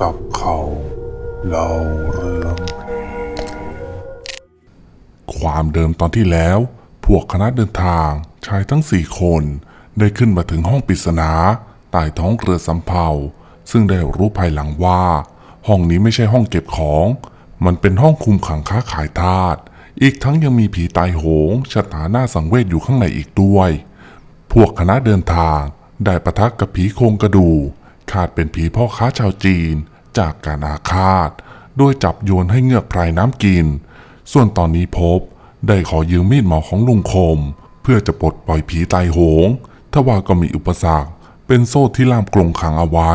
จับเขาเล่าเรื่องความเดิมตอนที่แล้ว พวกคณะเดินทางชายทั้งสี่คนได้ขึ้นมาถึงห้องปริศนาใต้ท้องเรือสำเภาซึ่งได้รู้ภายหลังว่า ห้องนี้ไม่ใช่ห้องเก็บของ มันเป็นห้องคุมขังค้าขายทาสอีกทั้งยังมีผีตายโหงชะตาหน้าสังเวชอยู่ข้างในอีกด้วย พวกคณะเดินทางได้ประทักกับผีโครงกระดู คาดเป็นผีพ่อค้าชาวจีนจากการอาฆาต โดยจับโยนให้เงือกพรายน้ำกิน ส่วนตอนนี้พบได้ขอยืมมีดหมอของลุงคม เพื่อจะปลดปล่อยผีตายโหงทว่าก็มีอุปสรรค เป็นโซ่ที่ล่ามกลงขังเอาไว้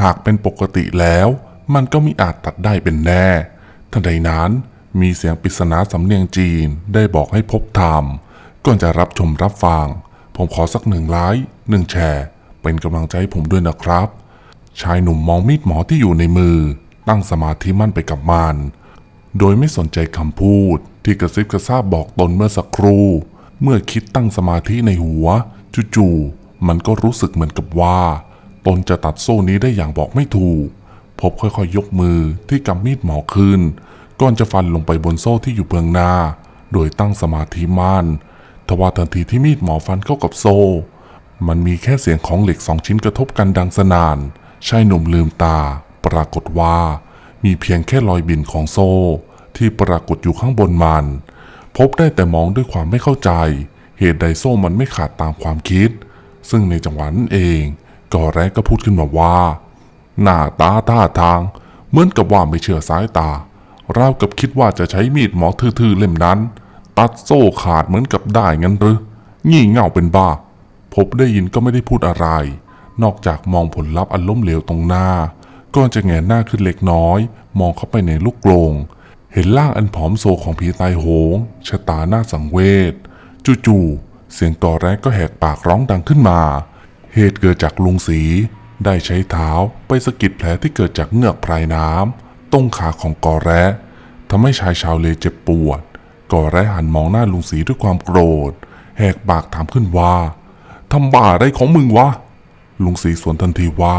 หากเป็นปกติแล้ว มันก็มิอาจตัดได้เป็นแน่ทันใดนั้นมีเสียงปริศนาสำเนียงจีนได้บอกให้พบธรรมก่อนจะรับชมรับฟัง ผมขอสักหนึ่งไลค์หนึ่งแชร์ เป็นกำลังใจให้ผมด้วยนะครับ ชายหนุ่มมองมีดหมอที่อยู่ในมือ ตั้งสมาธิมั่นไปกับมันโดยไม่สนใจคำพูด ที่กระซิบกระซาบบอกตนเมื่อสักครู่ เมื่อคิดตั้งสมาธิในหัว จู่ๆมันก็รู้สึกเหมือนกับว่า ตนจะตัดโซ่นี้ได้อย่างบอกไม่ถูก พบค่อยๆยกมือที่กำมีดหมอขึ้น ก่อนจะฟันลงไปบนโซ่ที่อยู่เบื้องหน้า โดยตั้งสมาธิมั่นทว่าทันทีที่มีดหมอฟันเข้ากับโซ่ มันมีแค่เสียงของเหล็กสองชิ้นกระทบกันดังสนานชายหนุ่มลืมตา ปรากฏว่า มีเพียงแค่รอยบินของโซ่ ที่ปรากฏอยู่ข้างบนมัน พบได้แต่มองด้วยความไม่เข้าใจ เหตุใดโซ่มันไม่ขาดตามความคิด ซึ่งในจังหวะนั้นเองก่อแรกก็พูดขึ้นมาว่า หน้าตาท่าทาง เหมือนกับว่าไม่เชื่อสายตาราวกับคิดว่าจะใช้มีดหมอทื่อๆเล่มนั้น ตัดโซ่ขาดเหมือนกับได้งั้นหรืองี่เง่าเป็นบ้า บได้ยินก็ไม่ได้พูดอะไร นอกจากมองผลลัพธ์อันล้มเหลวตรงหน้าก่อนจะแงนหน้าขึ้นเล็กน้อย มองเข้าไปในลูกกลง เห็นร่างอันผอมโซของผีตายโหงชะตาหน้าสังเวชจู่ๆเสียงต่อแรกก็แหกปากร้องดังขึ้นมา เหตุเกิดจากลุงสี ได้ใช้เท้าไปสะกิดแผลที่เกิดจากเงือกพรายน้ำตรงขาของกอแร้ทำให้ชายชาวเลเจ็บปวดกอแร้หันมองหน้าลุงสีด้วยความโกรธ แหกปากถามขึ้นว่า ทำบ้าอะไรของมึงวะ ลุงสีสวนทันทีว่า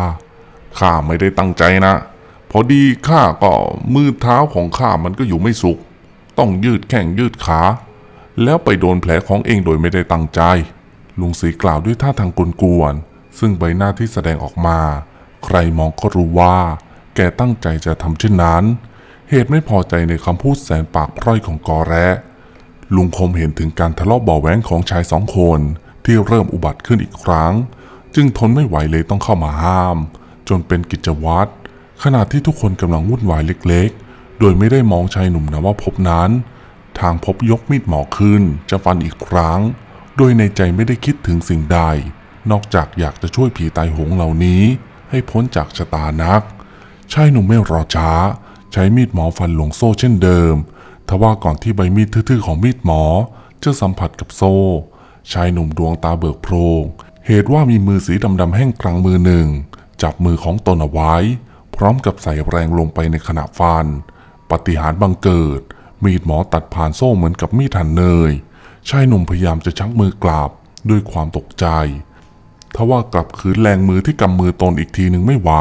ข้าไม่ได้ตั้งใจนะ พอดีข้าก็มือเท้าของข้ามันก็อยู่ไม่สุข ต้องยืดแข้งยืดขา แล้วไปโดนแผลของเองโดยไม่ได้ตั้งใจ ลุงศรีกล่าวด้วยท่าทางกวนๆซึ่งใบหน้าที่แสดงออกมา ใครมองก็รู้ว่า แกตั้งใจจะทำเช่นนั้น เหตุไม่พอใจในคำพูดแสนปากพร่อยของกอแระลุงคมเห็นถึงการทะเลาะเบาะแว้งของชายสองคน ที่เริ่มอุบัติขึ้นอีกครั้ง จึงทนไม่ไหวเลยต้องเข้ามาห้าม จนเป็นกิจวัตรขณะที่ทุกคนกำลังวุ่นวายเล็กๆ โดยไม่ได้มองชายหนุ่มนะว่าพบนั้น ทางพบยกมีดหมอขึ้นจะฟันอีกครั้ง โดยในใจไม่ได้คิดถึงสิ่งใด นอกจากอยากจะช่วยผีตายโหงเหล่านี้ ให้พ้นจากชะตานักชายหนุ่มไม่รอช้า ใช้มีดหมอฟันหลงโซ่เช่นเดิมทว่าก่อนที่ใบมีดทื่อๆของมีดหมอจะสัมผัสกับโซ่ ชายหนุ่มดวงตาเบิกโพรง เหตุว่ามีมือสีดำๆแห้งกลางมือหนึ่ง จับมือของตนเอาไว้ พร้อมกับใส่แรงลงไปในขณะฟัน ปฏิหารบังเกิด มีดหมอตัดผ่านโซ่เหมือนกับมีดหั่นเนย ชายหนุ่มพยายามจะชักมือกลับด้วยความตกใจ ทว่ากลับคืนแรงมือที่กำมือตนอีกทีหนึ่งไม่ไหว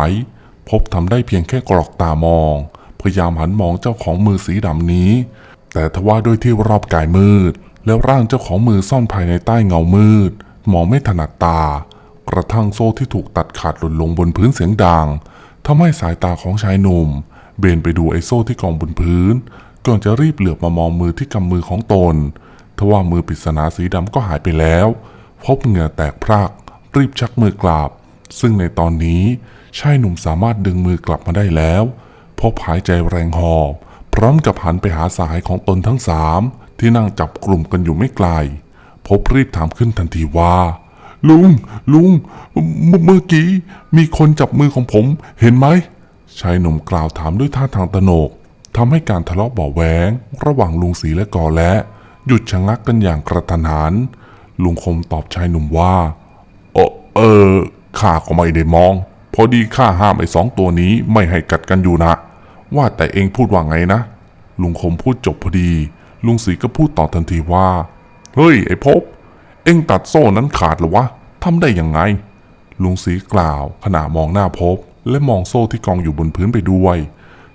พบทำได้เพียงแค่กรอกตามอง พยายามหันมองเจ้าของมือสีดำนี้ แต่ทว่าด้วยที่รอบกายมืด แล้วร่างเจ้าของมือซ่อนภายในใต้เงามืด มองไม่ถนัดตา กระทั่งโซ่ที่ถูกตัดขาดหล่นลงบนพื้นเสียงดังทำให้สายตาของชายหนุ่ม เบนไปดูไอ้โซ่ที่กองบนพื้น ก่อนจะรีบเหลือบมามองมือที่กำมือของตนทว่ามือปริศนาสีดำก็หายไปแล้ว พบเหงื่อแตกพราก รีบชักมือกลับ ซึ่งในตอนนี้ชายหนุ่มสามารถดึงมือกลับมาได้แล้ว พบหายใจแรงหอบ พร้อมกับหันไปหาสายของตนทั้งสาม ที่นั่งจับกลุ่มกันอยู่ไม่ไกล พบรีบถามขึ้นทันทีว่า ลุง ลุง เมื่อกี้ มีคนจับมือของผมเห็นไหมชายหนุ่มกล่าวถามด้วยท่าทางตโนกทำให้การทะเลาะเบาแหวงระหว่างลุงสีและกอและ หยุดชะงักกันอย่างกระทันหันลุงคมตอบชายหนุ่มว่าเออเออข้าก็ไม่ได้มอง พอดีข้าห้ามไอ้สองตัวนี้ไม่ให้กัดกันอยู่นะ ว่าแต่เองพูดว่าไงนะ ลุงคมพูดจบพอดี ลุงศรีก็พูดต่อทันทีว่า เฮ้ย ไอ้พบ เอ็งตัดโซ่นั้นขาดหรือวะทำได้ยังไง ลุงศรีกล่าวขณะมองหน้าพบ และมองโซ่ที่กองอยู่บนพื้นไปด้วย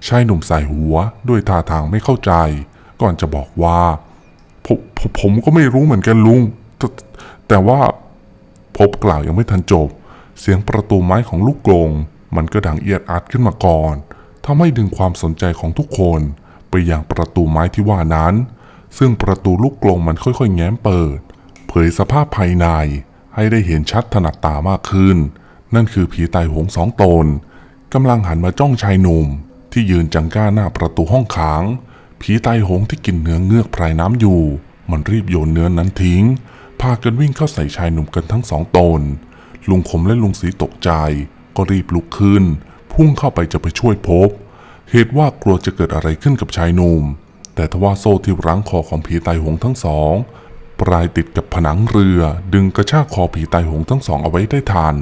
ชายหนุ่มสายหัวด้วยท่าทางไม่เข้าใจ ก่อนจะบอกว่าผมผมผมก็ไม่รู้เหมือนกันลุงแต่แต่ว่าพบกล่าวยังไม่ทันจบ เสียงประตูไม้ของลูกกลง มันก็ดังเอียดอัดขึ้นมาก่อนทำให้ดึงความสนใจของทุกคน ไปยังประตูไม้ที่ว่านั้น ซึ่งประตูลูกกลงมันค่อยๆ แง้มเปิด เผยสภาพภายในให้ได้เห็นชัดถนัดตามากขึ้น นั่นคือผีตายโหงสองตนกำลังหันมาจ้องชายหนุ่ม ที่ยืนจังก้าหน้าประตูห้องขัง ผีตายโหงที่กินเนื้อเงือกพรายน้ำอยู่ มันรีบโยนเนื้อนั้นทิ้ง พากันวิ่งเข้าใส่ชายหนุ่มกันทั้งสองตน ลุงขมและลุงสีตกใจ ก็รีบลุกขึ้น พุ่งเข้าไปจะไปช่วยพบ เหตุว่ากลัวจะเกิดอะไรขึ้นกับชายหนุ่ม แต่ทว่าโซ่ที่รั้งคอของผีตายโหงทั้งสอง ปลายติดกับผนังเรือ ดึงกระชากคอผีตายโหงทั้งสองเอาไว้ได้ทัน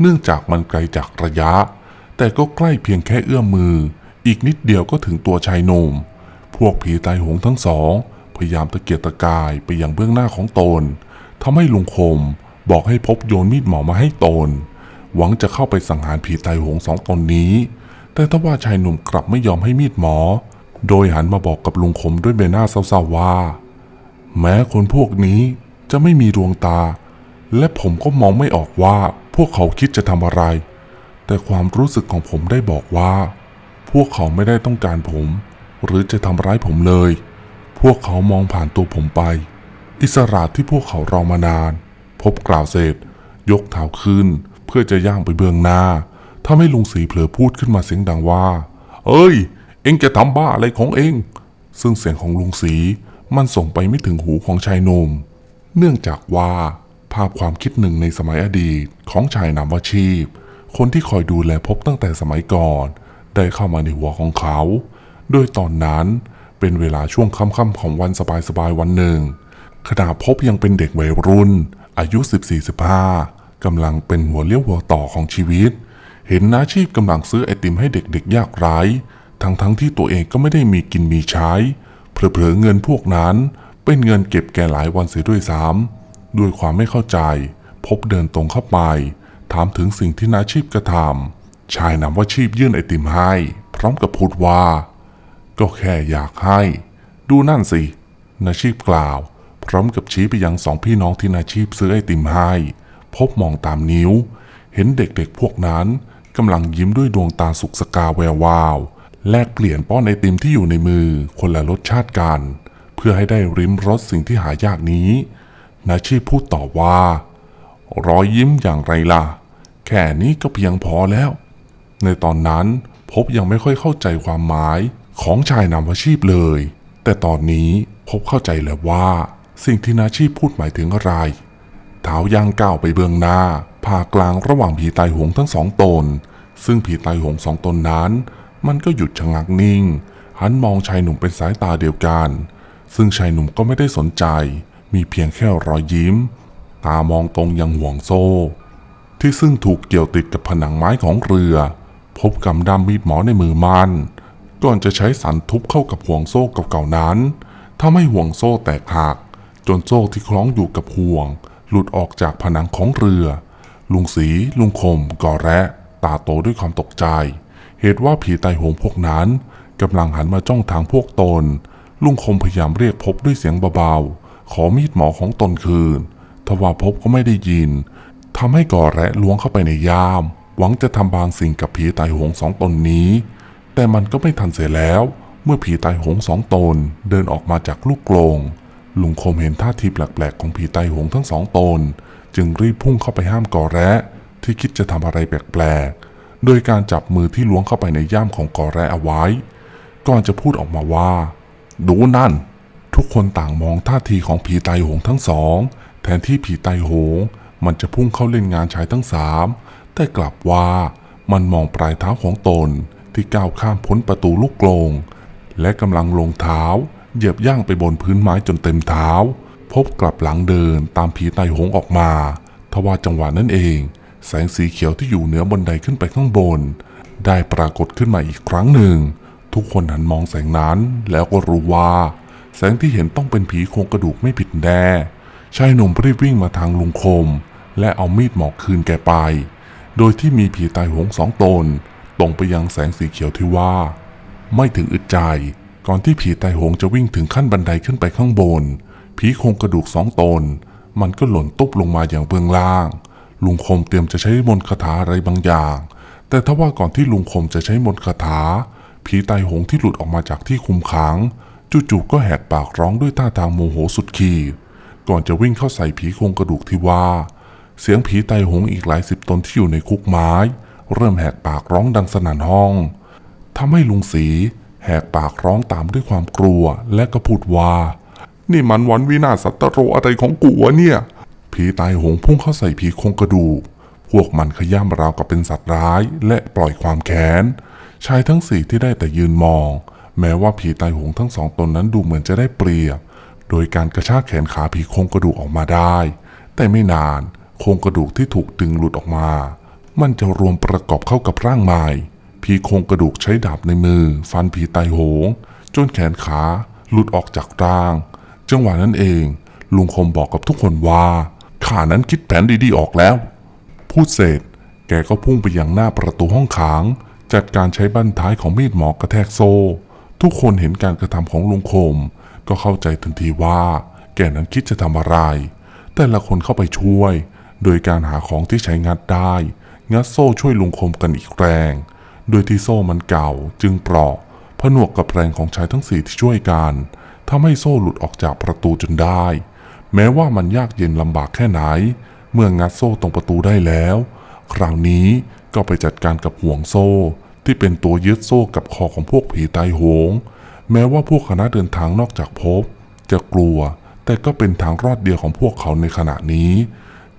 เนื่องจากมันไกลจากระยะ แต่ก็ใกล้เพียงแค่เอื้อมมือ อีกนิดเดียวก็ถึงตัวชายหนุ่ม พวกผีตายโหงทั้งสอง พยายามตะเกียกตะกายไปยังเบื้องหน้าของตนทำให้ลุงคมบอกให้พบโยนมีดหมอมาให้ตน หวังจะเข้าไปสังหารผีตายโหงสองตนนี้ แต่ทว่าชายหนุ่มกลับไม่ยอมให้มีดหมอ โดยหันมาบอกกับลุงคมด้วยใบหน้าเศร้าๆว่า แม้คนพวกนี้จะไม่มีดวงตา และผมก็มองไม่ออกว่าพวกเขาคิดจะทำอะไร แต่ความรู้สึกของผมได้บอกว่า พวกเขาไม่ได้ต้องการผม หรือจะทำร้ายผมเลย พวกเขามองผ่านตัวผมไป อิสระที่พวกเขารอมานาน พบกล่าวเสร็จ ยกเท้าขึ้นเพื่อจะย่างไปเบื้องหน้า ทำให้ลุงสีเผลอพูดขึ้นมาเสียงดังว่า เอ้ย เอ็งจะทำบ้าอะไรของเอ็งซึ่งเสียงของลุงสีมันส่งไปไม่ถึงหูของชายหนุ่ม เนื่องจากว่า ภาพความคิดหนึ่งในสมัยอดีตของชายนามวชีพ คนที่คอยดูแลพบตั้งแต่สมัยก่อน ได้เข้ามาในหัวของเขา โดยตอนนั้นเป็นเวลาช่วงค่ำๆของวันสบายๆวันหนึ่ง ขณะพบยังเป็นเด็กวัยรุ่น อายุ 14-15กำลังเป็นหัวเลี้ยวหัวต่อของชีวิต เห็นนาชีพกำลังซื้อไอติมให้เด็กๆยากไร้ทั้งๆทที่ตัวเองก็ไม่ได้มีกินมีใช้ เผลอๆเงินพวกนั้น เป็นเงินเก็บแก่หลายวันเสียด้วยซ้ำด้วยความไม่เข้าใจ พบเดินตรงเข้าไป ถามถึงสิ่งที่นาชีพกระทำชายนำว่าชีพยื่นไอติมให้ พร้อมกับพูดว่า ก็แค่อยากให้ ดูนั่นสินาชีพกล่าว พร้อมกับชี้ไปยังสองพี่น้องที่นาชีพซื้อไอติมให้ พบมองตามนิ้ว เห็นเด็กๆพวกนั้น กำลังยิ้มด้วยดวงตาสุกสกาแวววาว แลกเปลี่ยนป้อนไอติมที่อยู่ในมือคนละรสชาติกัน เพื่อให้ได้ริมรสสิ่งที่หายากนี้ นาชีพพูดต่อว่า รอยยิ้มอย่างไรล่ะ แค่นี้ก็เพียงพอแล้ว ในตอนนั้นพบยังไม่ค่อยเข้าใจความหมายของชายนำอาชีพเลย แต่ตอนนี้พบเข้าใจแล้วว่า สิ่งที่นาชีพพูดหมายถึงอะไรเท้าย่างก้าวไปเบื้องหน้า ผ่ากลางระหว่างผีตายหงทั้งสองตน ซึ่งผีตายหงสองตนนั้น มันก็หยุดชะงักนิ่ง หันมองชายหนุ่มเป็นสายตาเดียวกัน ซึ่งชายหนุ่มก็ไม่ได้สนใจ มีเพียงแค่รอยยิ้ม ตามองตรงยังห่วงโซ่ ที่ซึ่งถูกเกี่ยวติดกับผนังไม้ของเรือ พบกำดำมีดหมอในมือมันก่อนจะใช้สันทุบเข้ากับห่วงโซ่เก่าๆนั้นทำให้ห่วงโซ่แตกหัก จนโซ่ที่คล้องอยู่กับห่วง หลุดออกจากผนังของเรือ ลุงสีลุงคมก่อแระตาโตด้วยความตกใจ เหตุว่าผีตายโหงพวกนั้นกำลังหันมาจ้องทางพวกตน ลุงคมพยายามเรียกพบด้วยเสียงเบาๆ ขอมีดหมอของตนคืน ทว่าพบก็ไม่ได้ยินทำให้ก่อแระล้วงเข้าไปในยาม หวังจะทำบางสิ่งกับผีตายโหงสองตนนี้ แต่มันก็ไม่ทันเสียแล้ว เมื่อผีตายโหงสองตนเดินออกมาจากลูกกลงลุงคมเห็นท่าทีแปลกๆของผีตายโหงทั้งสองตน จึงรีบพุ่งเข้าไปห้ามก่อแระที่คิดจะทำอะไรแปลกๆ โดยการจับมือที่ล้วงเข้าไปในย่ามของก่อแระเอาไว้ ก่อนจะพูดออกมาว่า ดูนั่น ทุกคนต่างมองท่าทีของผีไตโหงทั้งสอง แทนที่ผีไตโหง มันจะพุ่งเข้าเล่นงานชายทั้งสามแต่กลับว่ามันมองปลายเท้าของตนที่ก้าวข้ามพ้นประตูลูกกลง และกำลังลงเท้า เหยียบย่างไปบนพื้นไม้จนเต็มเท้า พบกลับหลังเดินตามผีตายโหงออกมา ทว่าจังหวะนั้นเอง แสงสีเขียวที่อยู่เหนือบันไดขึ้นไปข้างบน ได้ปรากฏขึ้นมาอีกครั้งหนึ่ง ทุกคนหันมองแสงนั้นแล้วก็รู้ว่า แสงที่เห็นต้องเป็นผีโครงกระดูกไม่ผิดแน่ชายหนุ่มรีบวิ่งมาทางลุงคม และเอามีดหมอกคืนแกไป โดยที่มีผีตายโหงสองตนตรงไปยังแสงสีเขียวที่ว่า ไม่ถึงอึดใจ ก่อนที่ผีตายโหงจะวิ่งถึงขั้นบันไดขึ้นไปข้างบน ผีโครงกระดูกสองตน มันก็หล่นตุ๊บลงมาอย่างเบื้องล่าง ลุงคมเตรียมจะใช้มนต์คาถาอะไรบางอย่าง แต่ถ้าว่าก่อนที่ลุงคมจะใช้มนต์คาถา ผีตายหงที่หลุดออกมาจากที่คุมขังจู่ๆก็แหกปากร้องด้วยท่าทางโมโหสุดขีดก่อนจะวิ่งเข้าใส่ผีโครงกระดูกที่ว่า เสียงผีไตหงอีกหลายสิบตนที่อยู่ในคุกไม้ เริ่มแหกปากร้องดังสนั่นห้องทำให้ลุงสีแหกปากร้องตามด้วยความกลัวและก็พูดว่า นี่มันวันวินาศสัตว์โรอะไรของกูวะเนี่ย ผีตายโหงพุ่งเข้าใส่ผีโครงกระดูก พวกมันขย้ำราวกับเป็นสัตว์ร้าย และปล่อยความแค้น ชายทั้งสี่ที่ได้แต่ยืนมอง แม้ว่าผีตายโหงทั้งสองตนนั้นดูเหมือนจะได้เปรียบ โดยการกระชากแขนขาผีโครงกระดูกออกมาได้ แต่ไม่นาน โครงกระดูกที่ถูกดึงหลุดออกมา มันจะรวมประกอบเข้ากับร่างใหม่ผีโครงกระดูกใช้ดาบในมือ ฟันผีตายโหง จนแขนขาหลุดออกจากร่าง จังหวะนั้นเอง ลุงคมบอกกับทุกคนว่าข้านั้นคิดแผนดีๆออกแล้ว พูดเสร็จ แกก็พุ่งไปยังหน้าประตูห้องขัง จัดการใช้บั้นท้ายของมีดหมอกระแทกโซ่ ทุกคนเห็นการกระทำของลุงคม ก็เข้าใจทันทีว่า แกนั้นคิดจะทำอะไร แต่ละคนเข้าไปช่วย โดยการหาของที่ใช้งัดได้ งัดโซ่ช่วยลุงคมกันอีกแรง โดยที่โซ่มันเก่าจึงเปราะผนวกกับแรงของชายทั้งสี่ที่ช่วยกัน ทำให้โซ่หลุดออกจากประตูจนได้ แม้ว่ามันยากเย็นลำบากแค่ไหน เมื่องัดโซ่ตรงประตูได้แล้ว คราวนี้ก็ไปจัดการกับห่วงโซ่ ที่เป็นตัวยึดโซ่กับคอของพวกผีตายโหง แม้ว่าพวกคณะเดินทางนอกจากพบ จะกลัว แต่ก็เป็นทางรอดเดียวของพวกเขาในขณะนี้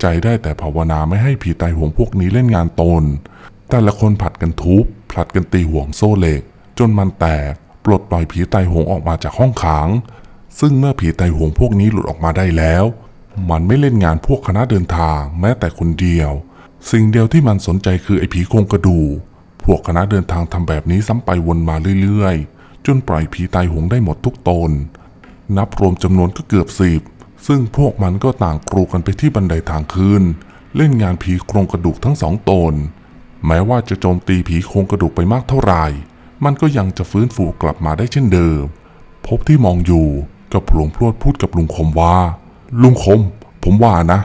ใจได้แต่ภาวนาไม่ให้ผีตายโหงพวกนี้เล่นงานตน แต่ละคนผลัดกันทุบผลัดกันตีห่วงโซ่เหล็ก จนมันแตก ปลดปล่อยผีตายโหงออกมาจากห้องขัง ซึ่งเมื่อผีตายโหงพวกนี้หลุดออกมาได้แล้ว มันไม่เล่นงานพวกคณะเดินทางแม้แต่คนเดียว สิ่งเดียวที่มันสนใจคือไอ้ผีโครงกระดูพวกคณะเดินทางทำแบบนี้ซ้ำไปวนมาเรื่อยๆ จนปล่อยผีตายโหงได้หมดทุกตน นับรวมจำนวนก็เกือบสิบซึ่งพวกมันก็ต่างกรูกันไปที่บันไดทางขึ้นเล่นงานผีโครงกระดูกทั้งสองตน แม้ว่าจะโจมตีผีโครงกระดูกไปมากเท่าไหร่ มันก็ยังจะฟื้นฟูกลับมาได้เช่นเดิม พบที่มองอยู่กับหลวงพรวดพูดกับลุงคมว่า ลุงคม ผมว่านะ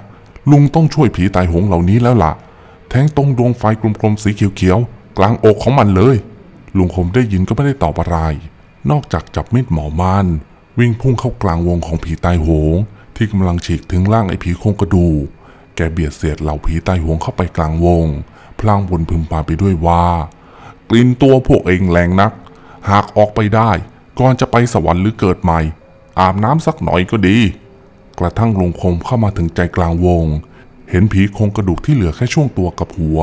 ลุงต้องช่วยผีตายโหงเหล่านี้แล้วล่ะ แทงตรงดวงไฟกลมๆสีเขียวๆกลางอกของมันเลย ลุงคมได้ยินก็ไม่ได้ตอบอะไร นอกจากจับมีดหมอมันวิ่งพุ่งเข้ากลางวงของผีตายโหง ที่กำลังฉีกถึงร่างไอ้ผีโครงกระดูกแกเบียดเสียดเหล่าผีตายโหงเข้าไปกลางวง พลางบนพึมพำไปด้วยว่า กลิ่นตัวพวกเองแรงนัก หากออกไปได้ก่อนจะไปสวรรค์หรือเกิดใหม่ อาบน้ำสักหน่อยก็ดี กระทั่งลุงคมเข้ามาถึงใจกลางวง เห็นผีโครงกระดูกที่เหลือแค่ช่วงตัวกับหัว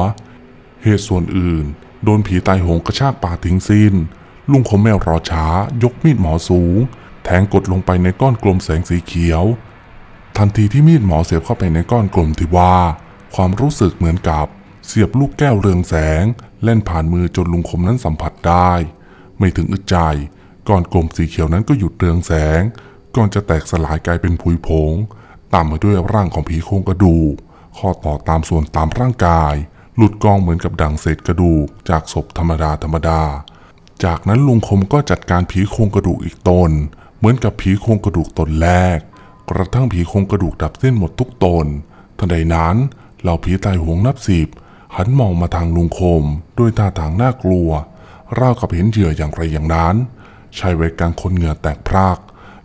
เหตุส่วนอื่น โดนผีตายโหงกระชากป่าทิ้งสิ้น ลุงคมแมวรอช้า ยกมีดหมอสูง แทงกดลงไปในก้อนกลมแสงสีเขียว ทันทีที่มีดหมอเสียบเข้าไปในก้อนกลมที่ว่า ความรู้สึกเหมือนกับ เสียบลูกแก้วเรืองแสง เล่นผ่านมือจนลุงคมนั้นสัมผัสได้ ไม่ถึงอึดใจก้อนกลมสีเขียวนั้นก็หยุดเรืองแสง ก่อนจะแตกสลายกลายเป็นผุยผง ตามมาด้วยร่างของผีโครงกระดูกข้อต่อตามส่วนตามร่างกาย หลุดกองเหมือนกับดังเศษกระดูก จากศพธรรมดาธรรมดา จากนั้นลุงคมก็จัดการผีโครงกระดูกอีกตน เหมือนกับผีโครงกระดูกตนแรก กระทั่งผีโครงกระดูกดับสิ้นหมดทุกตนทันใดนั้นเหล่าผีตายโหงนับสิบ หันมองมาทางลุงคมด้วยท่าทางน่ากลัวราวกับเห็นเหยื่ออย่างไรอย่างนั้นชายวัยกลางคนเหงื่อแตกพราก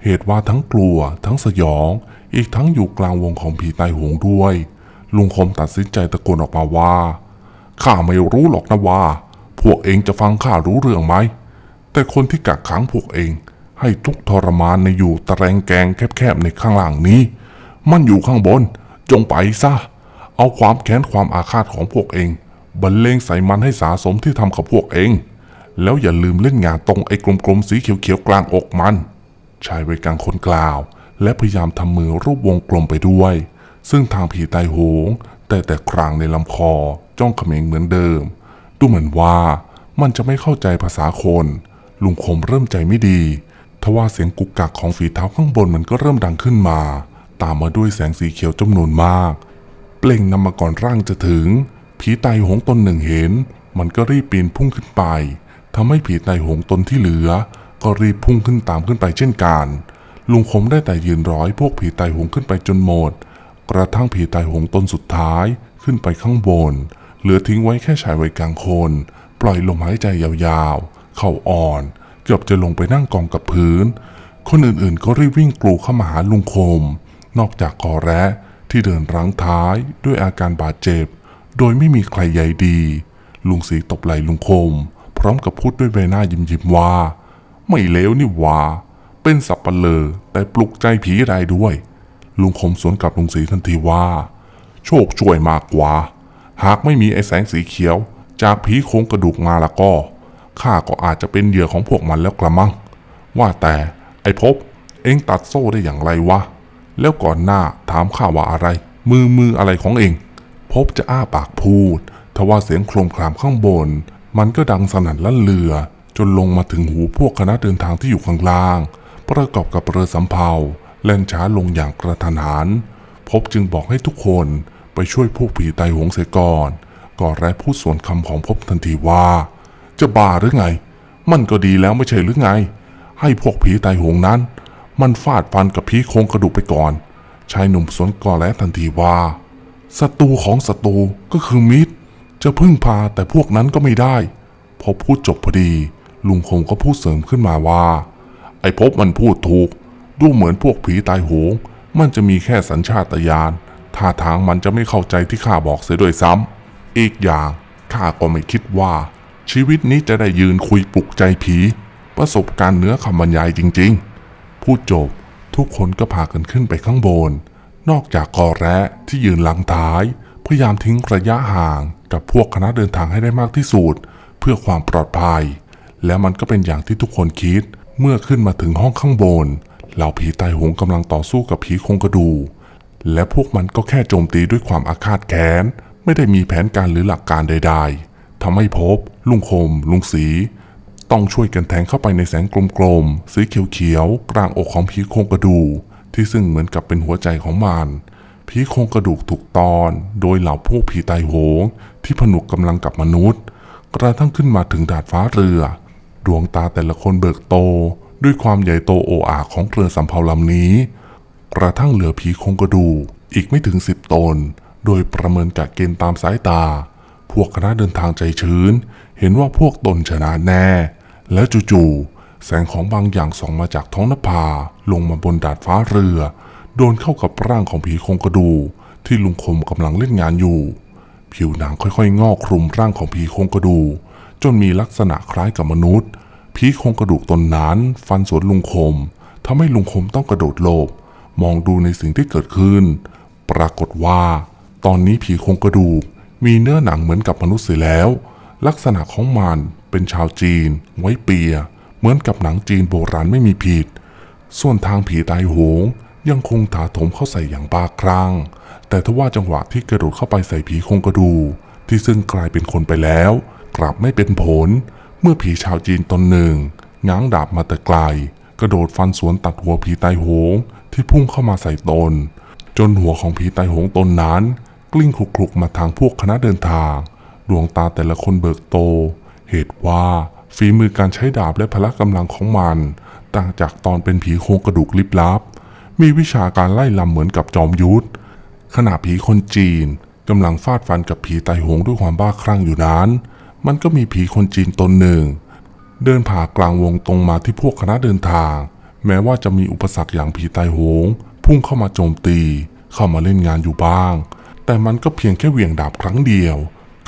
เหตุว่าทั้งกลัวทั้งสยอง อีกทั้งอยู่กลางวงของผีตายโหงด้วย ลุงคมตัดสินใจตะโกนออกมาว่า ข้าไม่รู้หรอกนะว่า พวกเองจะฟังข้ารู้เรื่องไหม แต่คนที่กักขังพวกเองให้ทุกทรมานในอยู่ตะแรงแกงแคบๆในข้างล่างนี้ มันอยู่ข้างบน จงไปซะ เอาความแค้นความอาฆาตของพวกเองบรรเลงใส่มันให้สาสมที่ทำกับพวกเอง แล้วอย่าลืมเล่นงานตรงไอ้กลมๆสีเขียวๆกลางอกมัน ชายวัยกลางคนกล่าว และพยายามทำมือรูปวงกลมไปด้วย ซึ่งทางผีตายโหง แต่แต่ครางในลำคอจ้องเขม็งเหมือนเดิม ดูเหมือนว่ามันจะไม่เข้าใจภาษาคน ลุงคมเริ่มใจไม่ดีทว่าเสียงกุกกักของฝีเท้าข้างบนมันก็เริ่มดังขึ้นมา ตามมาด้วยแสงสีเขียวจำนวนมาก เล่งนำมาก่อนร่างจะถึง ผีไตายโหงตนหนึ่งเห็น มันก็รีบปีนพุ่งขึ้นไปทำให้ผีไตายโหงตนที่เหลือ ก็รีบพุ่งขึ้นตามขึ้นไปเช่นกันลุงคมได้แต่ยืนร้อยพวกผีไตายโหงขึ้นไปจนหมด กระทั่งผีไตายโหงตนสุดท้ายขึ้นไปข้างบน เหลือทิ้งไว้แค่ชายวัยกลางคน ปล่อยลมหายใจยาวๆ เข่าอ่อน เกือบจะลงไปนั่งกองกับพื้น คนอื่นๆ ก็รีบวิ่งกลูเข้ามาหาลุงคม นอกจากกอแระ ที่เดินรั้งท้ายด้วยอาการบาดเจ็บ โดยไม่มีใครใยดี ลุงสีตบไหล่ลุงคม พร้อมกับพูดด้วยใบหน้ายิ้มยิ้มว่า ไม่เลวนี่ว่า เป็นสับปะเลอแต่ปลุกใจผีได้ด้วย ลุงคมสวนกลับลุงสีทันทีว่า โชคช่วยมากกว่า หากไม่มีไอแสงสีเขียว จากผีโครงกระดูกมาล้วก็ข้าก็อาจจะเป็นเหยื่อของพวกมันแล้วกระมัง ว่าแต่ไอพบเอ็งตัดโซ่ได้อย่างไรวะ แล้วก่อนหน้าถามข้าว่าอะไร มือมืออะไรของเอง พบจะอ้าปากพูด ทว่าเสียงโครมครามข้างบน มันก็ดังสนั่นลั่นเรือ จนลงมาถึงหูพวกคณะเดินทางที่อยู่ข้างล่าง ประกอบกับเรือสำเภาแล่นช้าลงอย่างกระทันหัน พบจึงบอกให้ทุกคนไปช่วยพวกผีไตายหงเสียก่อนก่อนแรพูดสวนคำของพบทันทีว่า จะบ้าหรือไง มันก็ดีแล้วไม่ใช่หรือไง ให้พวกผีไตายหงนั้น มันฟาดฟันกับผีโครงกระดูกไปก่อน ชายหนุ่มสวนก่อและทันทีว่าศัตรูของศัตรูก็คือมิตร จะพึ่งพาแต่พวกนั้นก็ไม่ได้ พอพูดจบพอดี ลุงคงก็พูดเสริมขึ้นมาว่า ไอ้พบมันพูดถูก ดูเหมือนพวกผีตายโหง มันจะมีแค่สัญชาตญาณท่าทางมันจะไม่เข้าใจที่ข้าบอกเสียด้วยซ้ำอีกอย่างข้าก็ไม่คิดว่า ชีวิตนี้จะได้ยืนคุยปลุกใจผี ประสบการณ์เนื้อคำบรรยายจริง ๆ พูดจบ ทุกคนก็พากันขึ้นไปข้างบน นอกจากกอแระที่ยืนหลังท้าย พยายามทิ้งระยะห่างกับพวกคณะเดินทางให้ได้มากที่สุด เพื่อความปลอดภัย และมันก็เป็นอย่างที่ทุกคนคิดเมื่อขึ้นมาถึงห้องข้างบน เหล่าผีตายหงกำลังต่อสู้กับผีคงกระดู และพวกมันก็แค่โจมตีด้วยความอาฆาตแค้น ไม่ได้มีแผนการหรือหลักการใด ๆทำให้พบ ลุงคม ลุงสี ต้องช่วยกันแทงเข้าไปในแสงกลมๆ สีเขียวๆ กลางอกของผีโครงกระดูกที่ซึ่งเหมือนกับเป็นหัวใจของมันผีโครงกระดูกถูกตอน โดยเหล่าพวกผีตายโหง ที่ผนุกกำลังกับมนุษย์ กระทั่งขึ้นมาถึงดาดฟ้าเรือ ดวงตาแต่ละคนเบิกโต ด้วยความใหญ่โตโออาของเรือสำเภาลำนี้ กระทั่งเหลือผีโครงกระดูกอีกไม่ถึงสิบตน โดยประเมินกะเกณฑ์ตามสายตา พวกคณะเดินทางใจชื้น เห็นว่าพวกตนชนะแน่ แล้วจู่ๆแสงของบางอย่างส่องมาจากท้องนภาลงมาบนดาดฟ้าเรือ โดนเข้ากับร่างของผีโครงกระดูที่ลุงคมกำลังเล่นงานอยู่ ผิวหนังค่อยๆ งอกคลุมร่างของผีโครงกระดูจนมีลักษณะคล้ายกับมนุษย์ ผีโครงกระดูกตนนั้น ฟันสวนลุงคมทำให้ลุงคมต้องกระโดดหลบ มองดูในสิ่งที่เกิดขึ้น ปรากฏว่า ตอนนี้ผีโครงกระดูกมีเนื้อหนังเหมือนกับมนุษย์เสียแล้ว ลักษณะของมัน เป็นชาวจีน ไว้เปีย เหมือนกับหนังจีนโบราณไม่มีผิด ส่วนทางผีตายโหงยังคงถาถมเข้าใส่อย่างบ้าคลั่งแต่ทว่าจังหวะที่กระโดดเข้าไปใส่ผีโครงกระดู ที่ซึ่งกลายเป็นคนไปแล้ว กลับไม่เป็นผล เมื่อผีชาวจีนตนหนึ่งง้างดาบมาแต่ไกล กระโดดฟันสวนตัดหัวผีตายโหงที่พุ่งเข้ามาใส่ตน จนหัวของผีตายโหงตนนั้น กลิ้งคลุกๆมาทางพวกคณะเดินทาง ดวงตาแต่ละคนเบิกโต เหตุว่าฝีมือการใช้ดาบและพละกำลังของมัน ต่างจากตอนเป็นผีโครงกระดูกลิบลับ มีวิชาการไล่ลำเหมือนกับจอมยุทธขณะผีคนจีนกำลังฟาดฟันกับผีไตหงด้วยความบ้าคลั่งอยู่นั้น มันก็มีผีคนจีนตนหนึ่ง เดินผ่ากลางวงตรงมาที่พวกคณะเดินทาง แม้ว่าจะมีอุปสรรคอย่างผีไตหง พุ่งเข้ามาโจมตี เข้ามาเล่นงานอยู่บ้าง แต่มันก็เพียงแค่เหวี่ยงดาบครั้งเดียว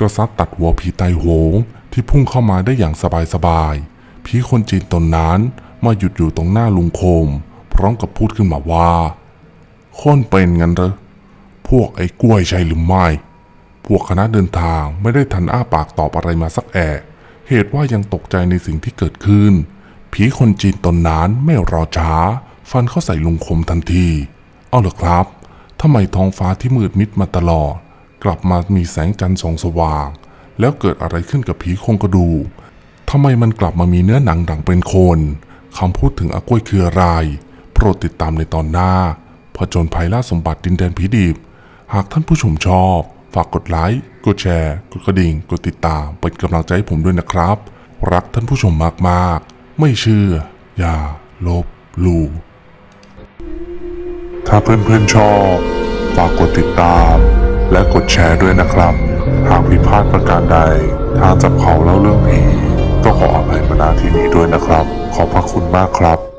ก็ซัดตัดหัวผีไตหง ที่พุ่งเข้ามาได้อย่างสบายๆผีคนจีนตนนั้นมาหยุดอยู่ตรงหน้าลุงโคม พร้อมกับพูดขึ้นมาว่าคนเป็นงั้นเหรอพวกไอ้กล้วยใช่หรือไม่ พวกคณะเดินทางไม่ได้ทันอ้าปากตอบอะไรมาสักแอะเหตุว่ายังตกใจในสิ่งที่เกิดขึ้น ผีคนจีนตนนั้นไม่รอช้า ฟันเข้าใส่ลุงคมทันที เอาเหรอครับทำไมท้องฟ้าที่มืดมิดมาตลอด กลับมามีแสงจันทร์ส่องสว่าง แล้วเกิดอะไรขึ้นกับผีโครงกระดูกทำไมมันกลับมามีเนื้อหนังดังเป็นคนคำพูดถึงอากล้วยคืออะไร โปรดติดตามในตอนหน้า ผจญภัยล่าสมบัติดินแดนผีดิบ หากท่านผู้ชมชอบ ฝากกดไลค์ กดแชร์ กดกระดิ่ง กดติดตาม เป็นกำลังใจให้ผมด้วยนะครับ รักท่านผู้ชมมากๆ ไม่เชื่อ อย่า ลบหลู่ถ้าเพื่อนๆชอบ ฝากกดติดตาม และกดแชร์ด้วยนะครับ หากผิดพลาดประการใด ทางจับเขาเล่าเรื่องผี ก็ขออภัยมาณที่นี้ด้วยนะครับ ขอบพระคุณมากครับ